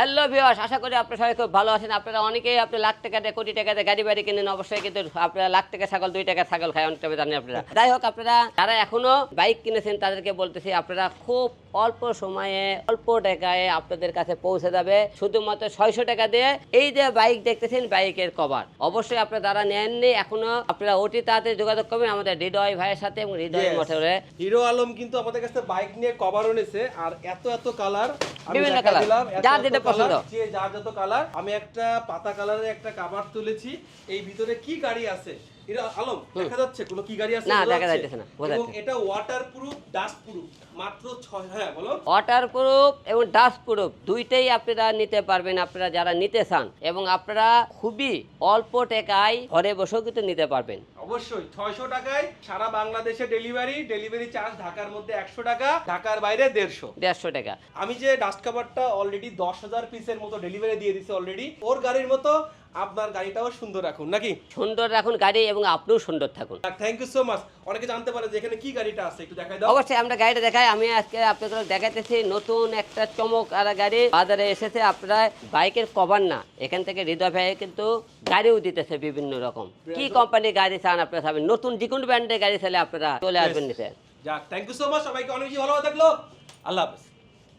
Hello viewers আশা করি আপনারা সবাই খুব ভালো আছেন। আপনারা অনেকেই আপনি লাখ টাকা দিয়ে কোটি টাকা দিয়ে গাড়ি বাড়ি কিনেন অবশ্যই কিন্তু আপনারা লাখ টাকা ছাগল দুই টাকা ছাগল খায় অনেকটা জানেন আপনারা। যাই হোক আপনারা যারা এখনও বাইক কিনেছেন তাদেরকে বলতেছি আপনারা খুব অল্প সময়ে অল্প টাকায় আপনাদের কাছে পৌঁছে যাবে। শুধুমাত্র ছয়শো টাকা দিয়ে এই যে বাইক দেখতেছেন বাইকের কভার অবশ্যই আপনারা যারা নেননি এখনও আপনারা অতি তাড়াতাড়ি যোগাযোগ করবেন আমাদের হৃদয় ভাইয়ের সাথে এবং হৃদয়. মোটরে হিরো আলম কিন্তু আমাদের কাছে বাইক নিয়ে কভারও নিয়েছে আর এত এত কালার বিভিন্ন colour, যার যেটা পছন্দ। যে যার যত কালার আমি একটা পাতা কালারের একটা কভার তুলেছি। এই ভিতরে কি গাড়ি আছে? হিরো আলম দেখা যাচ্ছে? কোনো কি গাড়ি আছে? না, দেখা যাচ্ছে? না, এবং এটা ওয়াটার প্রুফ মাত্র ছয় হ্যাঁ বলো। ওয়াটার এবং ডাস্ট দুইটাই আপনারা নিতে পারবেন আপনারা যারা নিতে চান। এবং আপনারা খুবই অল্প টাকায় ঘরে বসেও কিন্তু নিতে পারবেন। অবশ্যই ছয়শো টাকায় সারা বাংলাদেশে ডেলিভারি ডেলিভারি চার্জ ঢাকার মধ্যে একশো টাকা ঢাকার বাইরে দেড়শো। দেড়শো টাকা। আমি যে ডাস্ট কাভারটা অলরেডি দশ হাজার পিসের মতো ডেলিভারি দিয়ে দিছি অলরেডি ওর গাড়ির মতো আপনার গাড়িটাও সুন্দর রাখুন নাকি? সুন্দর রাখুন গাড়ি এবং আপনিও সুন্দর থাকুন। থ্যাংক ইউ সো মাচ অনেকে জানতে পারে যে এখানে কি গাড়িটা আছে একটু দেখাই দাও। অবশ্যই আমরা গাড়িটা দেখাই। আমি আজকে আপনাদের দেখাইতেছি নতুন একটা চমক আর গাড়ি। বাজারে এসেছে আপনারা বাইকের কভার না। এখান থেকে হৃদয় ভাই কিন্তু গাড়িও দিতেছে বিভিন্ন রকম। কি কোম্পানির গাড়ি চান আপনারা চাবেন? নতুন যে কোনো ব্র্যান্ডের গাড়ি চাইলে আপনারা চলে আসবেন নিতে যাক থ্যাংক ইউ সো মাচ সবাইকে অনেক ভালো থাকল। আল্লাহ হাফেজ।